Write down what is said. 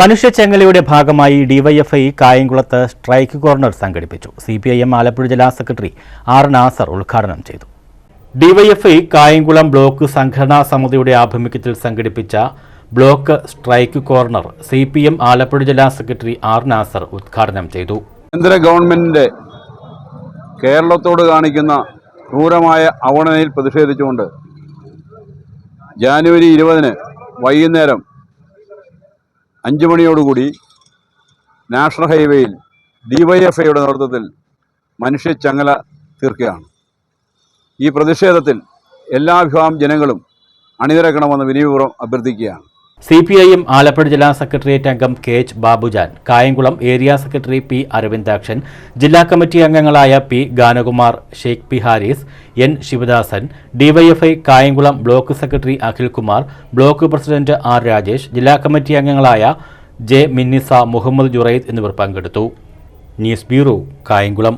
മനുഷ്യച്ചങ്ങലയുടെ ഭാഗമായി ഡിവൈഎഫ്ഐ കായംകുളത്ത് strike corner സംഘടിപ്പിച്ചു. C P I M Alappuzha ജില്ലാ സെക്രട്ടറി ആർ നാസർ ഉദ്ഘാടനം ചെയ്തു. ഡിവൈഎഫ്ഐ കായംകുളം ബ്ലോക്ക് സംഘടനാ സമിതിയുടെ ആഭിമുഖ്യത്തിൽ സംഘടിപ്പിച്ച block strike corner C P M Alappuzha ജില്ലാ സെക്രട്ടറി ആർ നാസർ ഉദ്ഘാടനം ചെയ്തു. കേന്ദ്ര ഗവൺമെന്റിന്റെ കേരളത്തോട് കാണിക്കുന്ന ക്രൂരമായ അവഗണനയിൽ പ്രതിഷേധിച്ചുകൊണ്ട് ജാനുവരി ഇരുപതിന് വൈകുന്നേരം അഞ്ച് മണിയോടുകൂടി നാഷണൽ ഹൈവേയിൽ ഡിവൈഎഫ്ഐയുടെ നേതൃത്വത്തിൽ മനുഷ്യച്ചങ്ങല തീർക്കുകയാണ്. ഈ പ്രതിഷേധത്തിൽ എല്ലാ വിഭാഗം ജനങ്ങളും അണിനിരക്കണമെന്ന് വിനയപൂർവം അഭ്യർത്ഥിക്കുകയാണ്. C P I M Alappuzha ജില്ലാ സെക്രട്ടേറിയറ്റ് അംഗം K H Babujan Kayamkulam area secretary P Aravindakshan ജില്ലാ കമ്മിറ്റി അംഗങ്ങളായ P Ganakumar Sheikh P Haris N Sivadasan DYFI Kayamkulam block secretary Akhilkumar block president R Rajesh ജില്ലാ committee അംഗങ്ങളായ J Minnisa Muhammad Juraid എന്നിവർ പങ്കെടുത്തു. News bureau Kayamkulam.